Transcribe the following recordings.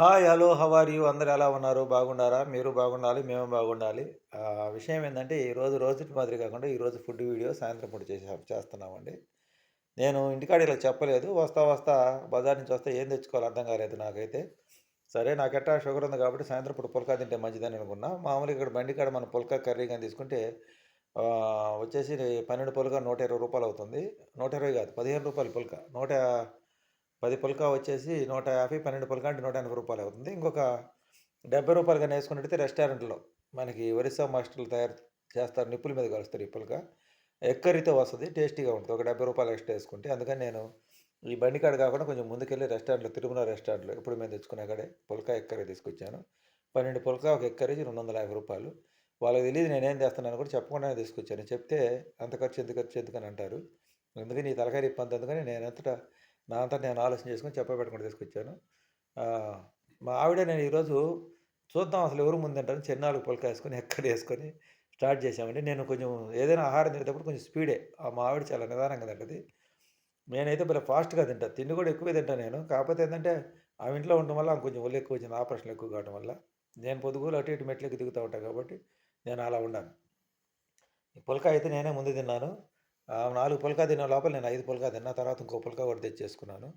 Hi hello how you? అందరూ ఎలా ఉన్నారు? బాగున్నారా? మీరు బాగుండాలి మేము బాగుండాలి. విషయం ఏంటంటే ఈరోజు రోజుటి మాదిరి కాకుండా ఈరోజు ఫుడ్ వీడియో సాయంత్రం పూట చేసే చేస్తున్నామండి. నేను ఇంటికాడ ఇలా చెప్పలేదు. వస్తా వస్తా బజార్ నుంచి వస్తే ఏం తెచ్చుకోవాలి అర్థం కాలేదు నాకైతే. సరే నాకెట్టా షుగర్ ఉంది కాబట్టి సాయంత్రం పూట పుల్కా తింటే మంచిదని అనుకున్నా. మామూలుగా ఇక్కడ బండి కాడ మన పుల్కా కర్రీ కానీ తీసుకుంటే వచ్చేసి పన్నెండు పుల్కా నూట ఇరవై రూపాయలు అవుతుంది. నూట ఇరవై కాదు పదిహేను రూపాయలు పుల్కా. నూట పది పుల్కా వచ్చేసి నూట యాభై పన్నెండు పుల్కా అంటే నూట ఎనభై రూపాయలు అవుతుంది. ఇంకొక డెబ్బై రూపాయలు కానీ వేసుకున్నట్టయితే రెస్టారెంట్లో మనకి ఒరిస్సా మాస్టర్లు తయారు చేస్తారు నిప్పుల మీద కలుస్తారు ఈ పుల్కా. ఎక్కరితో వస్తుంది టేస్టీగా ఉంటుంది. ఒక డెబ్బై రూపాయలు ఎక్స్ట్రా వేసుకుంటే అందుకని నేను ఈ బండి కాడ కాకుండా కొంచెం ముందుకెళ్ళి రెస్టారెంట్లో తిరుమల రెస్టారెంట్లో ఎప్పుడు మేము తెచ్చుకునే కాడే పుల్కా ఎక్కరి తీసుకొచ్చాను. పన్నెండు పుల్కా ఒక ఎక్కరి రెండు వందల యాభై రూపాయలు. వాళ్ళకి తెలియదు నేనేం చేస్తున్నాను కూడా చెప్పకుండానే తీసుకొచ్చాను. చెప్తే అంత ఖర్చు ఎందుకు ఖర్చు ఎందుకని అంటారు. అందుకని ఈ తలకాయ ఇబ్బంది అందుకని నేను అంతటా నా అంతా నేను ఆలోచన చేసుకొని చెప్పబెట్టకుండా తీసుకొచ్చాను. మా ఆవిడ నేను ఈరోజు చూద్దాం అసలు ఎవరు ముందంటారు చిన్నాలు పులక వేసుకొని ఎక్కడ వేసుకొని స్టార్ట్ చేసామండి నేను కొంచెం ఏదైనా ఆహారం తినేటప్పుడు కొంచెం స్పీడే. ఆ మా ఆవిడ చాలా నిదానంగా తింటుంది. నేనైతే భలే ఫాస్ట్గా తింటాను తిండి కూడా ఎక్కువే తింటాను నేను. కాకపోతే ఏంటంటే ఆ ఇంట్లో ఉండడం వల్ల కొంచెం ఒళ్ళు ఎక్కువ వచ్చింది. ఆపరేషన్లు ఎక్కువ కావడం వల్ల. నేను పొద్దుగోలు అటు ఇటు మెట్లకి దిగుతూ ఉంటాను కాబట్టి నేను అలా ఉన్నాను ఈ పుల్కా అయితే నేనే ముందు తిన్నాను. నాలుగు పుల్కా తిన్న లోపల నేను ఐదు పుల్కా తిన్నా తర్వాత ఇంకో పుల్కా కూడా తెచ్చేసుకున్నాను.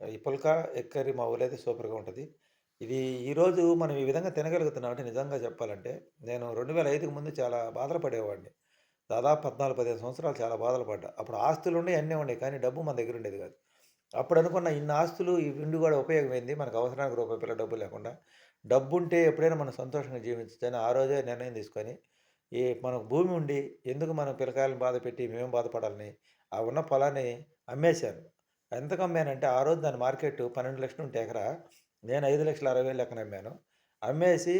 ఈ పుల్కా ఎక్కరి మా ఊళ్ళో అయితే సూపర్గా ఉంటుంది. ఇది ఈరోజు మనం ఈ విధంగా తినగలుగుతున్నాం అంటే నిజంగా చెప్పాలంటే నేను రెండు వేల ఐదుకు ముందు చాలా బాధలు పడేవాడిని. దాదాపు పద్నాలుగు పదిహేను సంవత్సరాలు చాలా బాధలు పడ్డా. అప్పుడు ఆస్తులు ఉండే అన్నీ ఉండే కానీ డబ్బు మన దగ్గర ఉండేది కాదు. అప్పుడు అనుకున్న ఇన్ని ఆస్తులు ఈ విండు కూడా ఉపయోగమైంది మనకు అవసరానికి రూపాయి పిల్ల డబ్బు లేకుండా. డబ్బు ఉంటే ఎప్పుడైనా మనం సంతోషంగా జీవించని ఆ రోజే నిర్ణయం తీసుకొని ఈ మనకు భూమి ఉండి ఎందుకు మనం పిల్లకాయలను బాధ పెట్టి మేము బాధపడాలని ఆ ఉన్న పొలాన్ని అమ్మేశాను ఎంతకు అమ్మానంటే ఆ రోజు దాని మార్కెట్ పన్నెండు లక్షలు ఉంటే ఎకరా నేను ఐదు లక్షల అరవై వేలు లెక్కన అమ్మాను. అమ్మేసి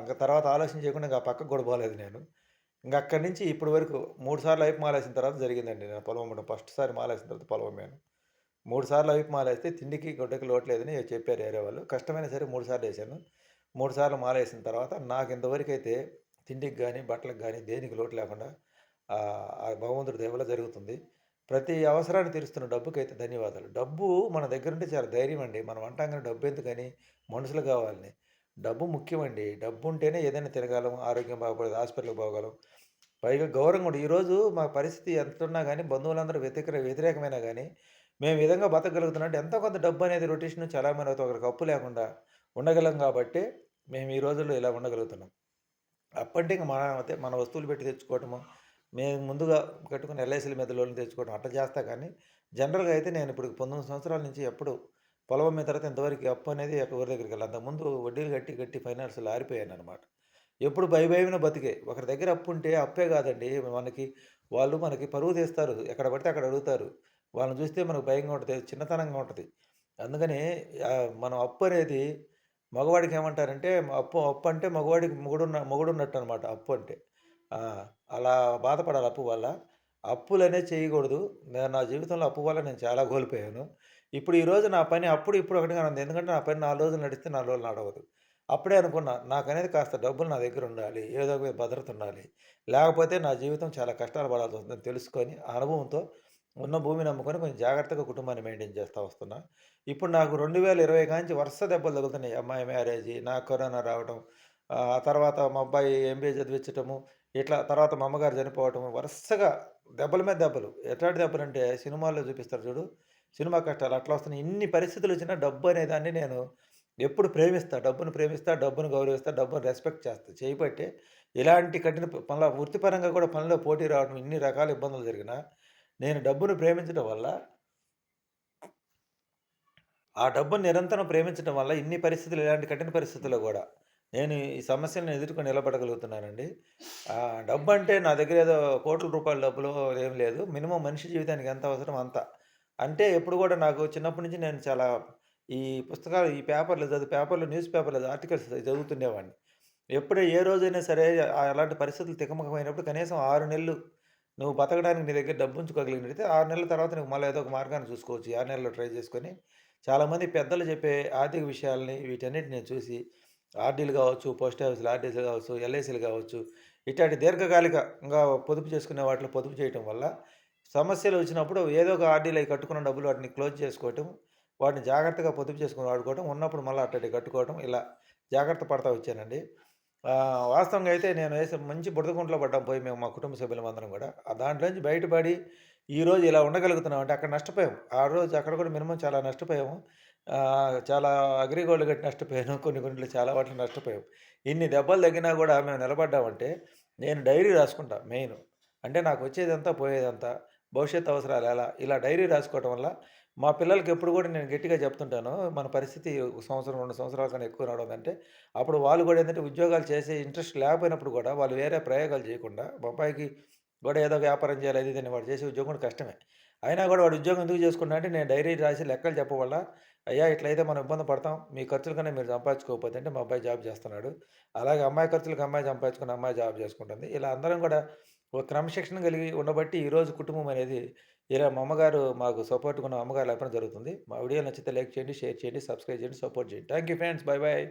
ఇంకా తర్వాత ఆలోచన చేయకుండా ఇంకా పక్కకు కూడా పోలేదు నేను. ఇంకా అక్కడి నుంచి ఇప్పటి వరకు మూడు సార్లు అయిపు మాలేసిన తర్వాత జరిగిందండి. నేను పొలం అమ్మడం ఫస్ట్ సారి మాలేసిన తర్వాత పొలం అమ్మాను. మూడు సార్లు అయిపు మాలేస్తే తిండికి గుడ్డకి లోట్లేదని చెప్పారు వేరే వాళ్ళు. కష్టమైనా సరే మూడు సార్లు వేసాను మూడు సార్లు మాలేసిన తర్వాత నాకు ఇంతవరకు అయితే తిండికి కానీ బట్టలకు కానీ దేనికి లోటు లేకుండా ఆ భగవంతుడి దేవుల జరుగుతుంది. ప్రతి అవసరాన్ని తీరుస్తున్న డబ్బుకైతే ధన్యవాదాలు. డబ్బు మన దగ్గర ఉంటే చాలా ధైర్యం అండి. మనం అంటాం కానీ డబ్బు ఎందుకని? మనుషులు కావాలని. డబ్బు ముఖ్యమండి. డబ్బు ఉంటేనే ఏదైనా తిరగలం ఆరోగ్యం బాగుపడదు హాస్పిటల్కి పోగలం. పైగా గౌరవం కూడా. ఈరోజు మా పరిస్థితి ఎంత ఉన్నా కానీ బంధువులందరూ వ్యతిరేక వ్యతిరేకమైనా కానీ మేము విధంగా బతకగలుగుతున్నాం అంటే ఎంతో కొంత డబ్బు అనేది రొటేషన్ చాలామంది అవుతుంది ఒకరికి అప్పు లేకుండా ఉండగలం కాబట్టి మేము ఈ రోజుల్లో ఇలా ఉండగలుగుతున్నాం. అప్పటి ఇంకా మన మన వస్తువులు పెట్టి తెచ్చుకోవటము మేము ముందుగా కట్టుకుని ఎల్ఐసీల మీద లోన్లు తెచ్చుకోవడం అట్లా చేస్తా కానీ జనరల్గా అయితే నేను ఇప్పుడు పంతొమ్మిది సంవత్సరాల నుంచి ఎప్పుడు పొలం మీద తర్వాత ఇంతవరకు అప్పు అనేది ఎవరి దగ్గరికి వెళ్ళి అంతకుముందు వడ్డీలు కట్టి కట్టి ఫైనాన్స్లో ఆరిపోయాను అనమాట ఎప్పుడు భయ భయమైన బతికే ఒకరి దగ్గర అప్పు ఉంటే అప్పే కాదండి. మనకి వాళ్ళు మనకి పరువు తీస్తారు. ఎక్కడ పడితే అక్కడ అడుగుతారు. వాళ్ళని చూస్తే మనకు భయంగా ఉంటుంది చిన్నతనంగా ఉంటుంది. అందుకని మనం అప్పు అనేది మగవాడికి ఏమంటారంటే అప్పు అప్పు అంటే మగవాడికి మొగుడున్న మొగుడున్నట్టు అనమాట అప్పు అంటే. అలా బాధపడాలి అప్పు వల్ల. అప్పులు చేయకూడదు. నేను నా జీవితంలో అప్పు వల్ల నేను చాలా కోల్పోయాను. ఇప్పుడు ఈరోజు నా పని అప్పుడు ఇప్పుడు ఒకటిగా ఉంది ఎందుకంటే నా పని నాలుగు రోజులు నడిస్తే నాలుగు రోజులు నడవదు. అప్పుడే అనుకున్నా నాకు అనేది కాస్త డబ్బులు నా దగ్గర ఉండాలి ఏదో ఒక భద్రత ఉండాలి. లేకపోతే నా జీవితం చాలా కష్టాలు పడాల్సి వస్తుందని తెలుసుకొని ఆ అనుభవంతో ఉన్న భూమిని నమ్ముకొని కొంచెం జాగ్రత్తగా కుటుంబాన్ని మెయింటైన్ చేస్తూ వస్తున్నా. ఇప్పుడు నాకు రెండు వేల ఇరవై కాంచి వరుస దెబ్బలు తగులుతున్నాయి. అమ్మాయి మ్యారేజ్ నాకు కరోనా రావడం ఆ తర్వాత మా అబ్బాయి ఎంబీఏ చదివించటము ఇట్లా తర్వాత మా అమ్మగారు చనిపోవటము వరుసగా దెబ్బల మీద దెబ్బలు. ఎట్లాంటి దెబ్బలు అంటే సినిమాల్లో చూపిస్తారు చూడు సినిమా కష్టాలు అట్లా వస్తున్నాయి. ఇన్ని పరిస్థితులు వచ్చినా డబ్బు అనే దాన్ని నేను ఎప్పుడు ప్రేమిస్తా. డబ్బును ప్రేమిస్తా డబ్బును గౌరవిస్తా డబ్బును రెస్పెక్ట్ చేస్తా. చేయబట్టే ఇలాంటి కఠిన పనుల వృత్తిపరంగా కూడా పనిలో పోటీ రావడం ఇన్ని రకాల ఇబ్బందులు జరిగినా నేను డబ్బును ప్రేమించడం వల్ల ఆ డబ్బును నిరంతరం ప్రేమించడం వల్ల ఇన్ని పరిస్థితులు ఇలాంటి కఠిన పరిస్థితుల్లో కూడా నేను ఈ సమస్యలను ఎదుర్కొని నిలబడగలుగుతున్నానండి. డబ్బు అంటే నా దగ్గర ఏదో కోట్ల రూపాయల డబ్బులు ఏం లేదు. మినిమం మనిషి జీవితానికి ఎంత అవసరం అంత. అంటే ఎప్పుడు కూడా నాకు చిన్నప్పటి నుంచి నేను చాలా ఈ పుస్తకాలు ఈ పేపర్లు చదివి పేపర్లు న్యూస్ పేపర్లు ఆర్టికల్స్ చదువుతుండేవాడిని. ఎప్పుడే ఏ రోజైనా సరే అలాంటి పరిస్థితులు తికమకమైనప్పుడు కనీసం ఆరు నెలలు నువ్వు బతకడానికి నీ దగ్గర డబ్బు ఉంచుకోగలిగినట్టయితే ఆరు నెలల తర్వాత నువ్వు మళ్ళీ ఏదో ఒక మార్గాన్ని చూసుకోవచ్చు ఆరు నెలల్లో ట్రై చేసుకొని చాలామంది పెద్దలు చెప్పే ఆర్థిక విషయాల్ని వీటన్నిటిని నేను చూసి ఆర్డీలు కావచ్చు పోస్ట్ ఆఫీసులు ఆర్డీసీలు కావచ్చు ఎల్ఐసీలు కావచ్చు ఇట్లాంటి దీర్ఘకాలికంగా పొదుపు చేసుకునే వాటిలో పొదుపు చేయటం వల్ల సమస్యలు వచ్చినప్పుడు ఏదో ఒక ఆర్డీలు అవి కట్టుకున్న డబ్బులు వాటిని క్లోజ్ చేసుకోవటం వాటిని జాగ్రత్తగా పొదుపు చేసుకుని వాడుకోవడం, ఉన్నప్పుడు మళ్ళీ అట్టడి కట్టుకోవడం ఇలా జాగ్రత్త పడతా వచ్చానండి. వాస్తవంగా అయితే నేను వేసే మంచి బురద పడ్డాం పోయి మేము మా కుటుంబ సభ్యులమందరం కూడా ఆ దాంట్లోంచి బయటపడి ఈరోజు ఇలా ఉండగలుగుతున్నాం అంటే అక్కడ నష్టపోయాం. ఆ రోజు అక్కడ కూడా మినిమం చాలా నష్టపోయాము. చాలా అగ్రిగోల్డ్ కట్టి నష్టపోయాను. కొన్ని కొన్నిట్లో చాలా వాటిలో నష్టపోయాం. ఇన్ని దెబ్బలు తగ్గినా కూడా మేము నిలబడ్డామంటే నేను డైరీ రాసుకుంటా మెయిన్ అంటే నాకు వచ్చేదంతా పోయేదంతా, భవిష్యత్ అవసరాలు ఎలా, ఇలా డైరీ రాసుకోవటం వల్ల మా పిల్లలకి ఎప్పుడు కూడా నేను గట్టిగా చెప్తుంటాను. మన పరిస్థితి సంవత్సరం, రెండు సంవత్సరాల కన్నా ఎక్కువ అంటే అప్పుడు వాళ్ళు కూడా ఏంటంటే ఉద్యోగాలు చేసే ఇంట్రెస్ట్ లేకపోయినప్పుడు కూడా వాళ్ళు వేరే ప్రయోగాలు చేయకుండా మా అబ్బాయికి గూడా ఏదో వ్యాపారం చేయాలి అది ఇది వాడు చేసే ఉద్యోగం కూడా కష్టమే. అయినా కూడా వాడు ఉద్యోగం ఎందుకు చేసుకున్నా అంటే నేను డైరీ రాసి లెక్కలు చెప్పవల్ల అయ్యా ఇట్లయితే మనం ఇబ్బంది పడతాం. మీ ఖర్చుల కన్నా మీరు సంపాదించుకోకపోతే అంటే మా అబ్బాయి జాబ్ చేస్తున్నాడు. అలాగే అమ్మాయి ఖర్చులకి అమ్మాయి సంపాదించుకొని అమ్మాయి జాబ్ చేసుకుంటుంది. ఇలా అందరం కూడా ఒక క్రమశిక్షణ కలిగి ఉండబట్టి ఈరోజు కుటుంబం అనేది ఇలా మా అమ్మగారు మాకు సపోర్ట్‌గా ఉన్న అమ్మగారు లేకపోవడం జరుగుతుంది. మా వీడియో నచ్చితే లైక్ చేయండి, షేర్ చేయండి, సబ్స్క్రైబ్ చేయండి, సపోర్ట్ చేయండి. Thank you friends. Bye bye